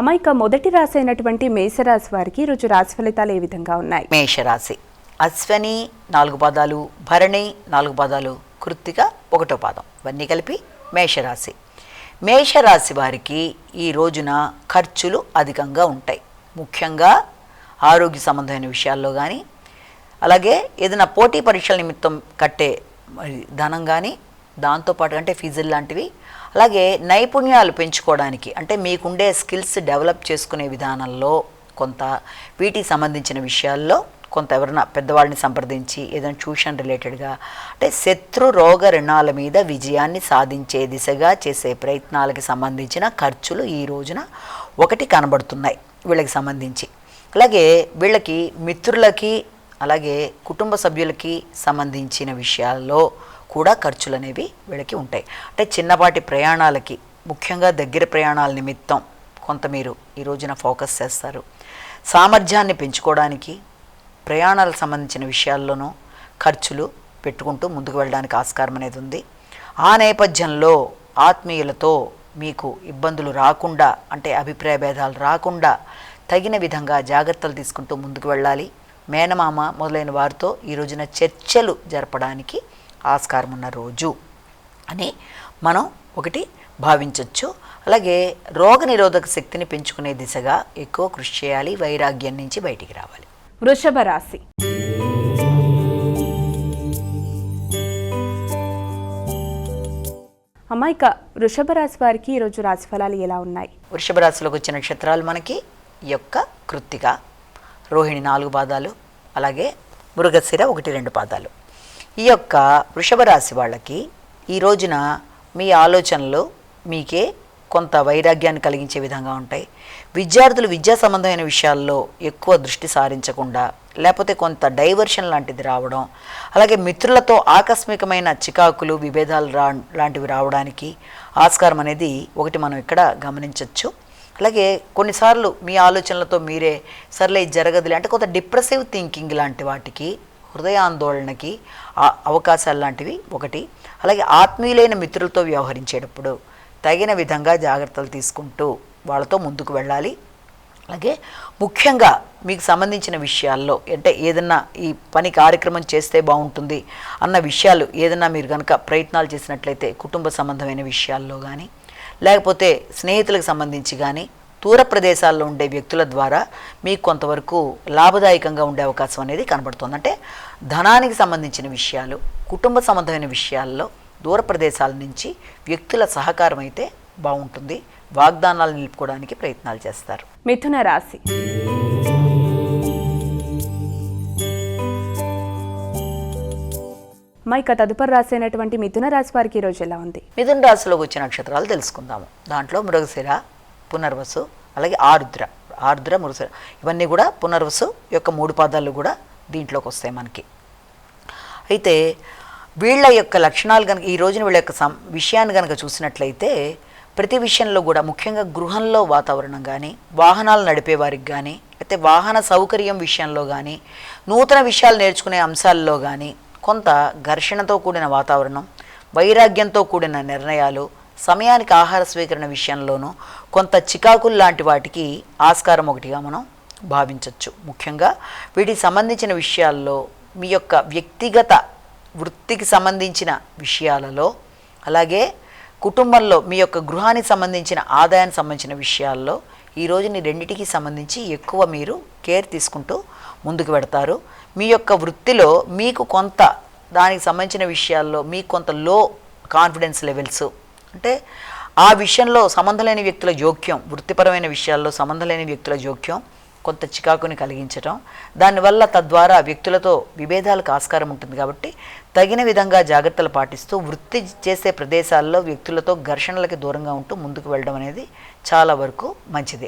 అమాయిక మొదటి రాశి అయినటువంటి మేషరాశి వారికి ఈరోజు రాశి ఫలితాలు ఏ విధంగా ఉన్నాయి? మేషరాశి. అశ్వని నాలుగు పాదాలు భరణి నాలుగు పాదాలు కృత్తిక ఒకటో పాదం. ఇవన్నీ కలిపి మేషరాశి. మేషరాశి వారికి ఈ రోజున ఖర్చులు అధికంగా ఉంటాయి. ముఖ్యంగా ఆరోగ్య సంబంధమైన విషయాల్లో కానీ అలాగే ఏదైనా పోటీ పరీక్షల నిమిత్తం కట్టే ధనం కానీ దాంతోపాటు అంటే ఫీజులు లాంటివి అలాగే నైపుణ్యాలు పెంచుకోవడానికి అంటే మీకుండే స్కిల్స్ డెవలప్ చేసుకునే విధానంలో కొంత వీటికి సంబంధించిన విషయాల్లో కొంత ఎవరైనా పెద్దవాళ్ళని సంప్రదించి ఏదైనా ట్యూషన్ రిలేటెడ్గా అంటే శత్రు రోగ రుణాల మీద విజయాన్ని సాధించే దిశగా చేసే ప్రయత్నాలకి సంబంధించిన ఖర్చులు ఈ రోజున ఒకటి కనబడుతున్నాయి వీళ్ళకి సంబంధించి. అలాగే వీళ్ళకి మిత్రులకి అలాగే కుటుంబ సభ్యులకి సంబంధించిన విషయాల్లో కూడా ఖర్చులు అనేవి వీళ్ళకి ఉంటాయి. అంటే చిన్నపాటి ప్రయాణాలకి ముఖ్యంగా దగ్గర ప్రయాణాల నిమిత్తం కొంత మీరు ఈ రోజున ఫోకస్ చేస్తారు. సామర్థ్యాన్ని పెంచుకోవడానికి ప్రయాణాలకు సంబంధించిన విషయాల్లోనూ ఖర్చులు పెట్టుకుంటూ ముందుకు వెళ్ళడానికి ఆస్కారం అనేది ఉంది. ఆ నేపథ్యంలో ఆత్మీయులతో మీకు ఇబ్బందులు రాకుండా అంటే అభిప్రాయ భేదాలు రాకుండా తగిన విధంగా జాగ్రత్తలు తీసుకుంటూ ముందుకు వెళ్ళాలి. మేనమామ మొదలైన వారితో ఈ రోజున చర్చలు జరపడానికి ఆస్కారం ఉన్న రోజు అని మనం ఒకటి భావించవచ్చు అలాగే రోగనిరోధక శక్తిని పెంచుకునే దిశగా ఎక్కువ కృషి చేయాలి వైరాగ్యం నుంచి బయటికి రావాలి. వృషభ రాశి. అమాయిక వృషభ రాశి వారికి ఈరోజు రాశి ఫలాలు ఎలా ఉన్నాయి? వృషభ రాశిలోకి వచ్చే నక్షత్రాలు మనకి యొక్క కృత్తిక రోహిణి నాలుగు పాదాలు అలాగే మృగశిర ఒకటి రెండు పాదాలు. ఈ యొక్క వృషభ రాశి వాళ్ళకి ఈ రోజున మీ ఆలోచనలు మీకే కొంత వైరాగ్యాన్ని కలిగించే విధంగా ఉంటాయి. విద్యార్థులు విద్యా సంబంధమైన విషయాల్లో ఎక్కువ దృష్టి సారించకుండా లేకపోతే కొంత డైవర్షన్ లాంటిది రావడం అలాగే మిత్రులతో ఆకస్మికమైన చికాకులు విభేదాలు రా లాంటివి రావడానికి ఆస్కారం అనేది ఒకటి మనం ఇక్కడ గమనించవచ్చు అలాగే కొన్నిసార్లు మీ ఆలోచనలతో మీరే సర్లే ఇది జరగదులే అంటే కొంత డిప్రెసివ్ థింకింగ్ లాంటి వాటికి హృదయాందోళనకి అవకాశాలు లాంటివి ఒకటి. అలాగే ఆత్మీయులైన మిత్రులతో వ్యవహరించేటప్పుడు తగిన విధంగా జాగ్రత్తలు తీసుకుంటూ వాళ్ళతో ముందుకు వెళ్ళాలి. అలాగే ముఖ్యంగా మీకు సంబంధించిన విషయాల్లో అంటే ఏదన్నా ఈ పని కార్యక్రమం చేస్తే బాగుంటుంది అన్న విషయాలు ఏదన్నా మీరు కనుక ప్రయత్నాలు చేసినట్లయితే కుటుంబ సంబంధమైన విషయాల్లో కానీ లేకపోతే స్నేహితులకు సంబంధించి కానీ దూర ప్రదేశాల్లో ఉండే వ్యక్తుల ద్వారా మీకు కొంతవరకు లాభదాయకంగా ఉండే అవకాశం అనేది కనబడుతుంది. అంటే ధనానికి సంబంధించిన విషయాలు కుటుంబ సంబంధమైన విషయాల్లో దూర ప్రదేశాల నుంచి వ్యక్తుల సహకారం అయితే బాగుంటుంది. వాగ్దానాలు నిలుపుకోవడానికి ప్రయత్నాలు చేస్తారు. మిథున రాశి. అమాయిక తదుపరి రాశి అయినటువంటి మిథున రాశి వారికి ఈరోజు ఎలా ఉంది? మిథున రాశిలోకి వచ్చే నక్షత్రాలు తెలుసుకుందాము. దాంట్లో మృగశిర పునర్వసు అలాగే ఆరుద్ర ఆరుద్ర మృగశిర ఇవన్నీ కూడా పునర్వసు యొక్క మూడు పాదాలు కూడా దీంట్లోకి వస్తాయి మనకి. అయితే వీళ్ళ యొక్క లక్షణాలు కనుక ఈ రోజున వీళ్ళ యొక్క సం విషయాన్ని కనుక చూసినట్లయితే ప్రతి విషయంలో కూడా ముఖ్యంగా గృహంలో వాతావరణం కానీ వాహనాలు నడిపే వారికి కానీ అయితే వాహన సౌకర్యం విషయంలో కానీ నూతన విషయాలు నేర్చుకునే అంశాల్లో కానీ కొంత ఘర్షణతో కూడిన వాతావరణం వైరాగ్యంతో కూడిన నిర్ణయాలు సమయానికి ఆహార స్వీకరణ విషయంలోనూ కొంత చికాకులు లాంటి వాటికి ఆస్కారం ఒకటిగా మనం భావించవచ్చు ముఖ్యంగా వీటికి సంబంధించిన విషయాల్లో మీ యొక్క వ్యక్తిగత వృత్తికి సంబంధించిన విషయాలలో అలాగే కుటుంబంలో మీ యొక్క గృహానికి సంబంధించిన ఆదాయానికి సంబంధించిన విషయాల్లో ఈ రోజుని రెండింటికి సంబంధించి ఎక్కువ మీరు కేర్ తీసుకుంటూ ముందుకు పెడతారు మీ యొక్క వృత్తిలో మీకు కొంత దానికి సంబంధించిన విషయాల్లో మీకు కొంత లో కాన్ఫిడెన్స్ లెవెల్స్ అంటే ఆ విషయంలో సంబంధం లేని వ్యక్తుల జోక్యం వృత్తిపరమైన విషయాల్లో సంబంధం లేని వ్యక్తుల జోక్యం కొంత చికాకుని కలిగించడం దానివల్ల తద్వారా వ్యక్తులతో విభేదాలకు ఆస్కారం ఉంటుంది కాబట్టి తగిన విధంగా జాగ్రత్తలు పాటిస్తూ వృత్తి చేసే ప్రదేశాల్లో వ్యక్తులతో ఘర్షణలకి దూరంగా ఉంటూ ముందుకు వెళ్ళడం అనేది చాలా వరకు మంచిది.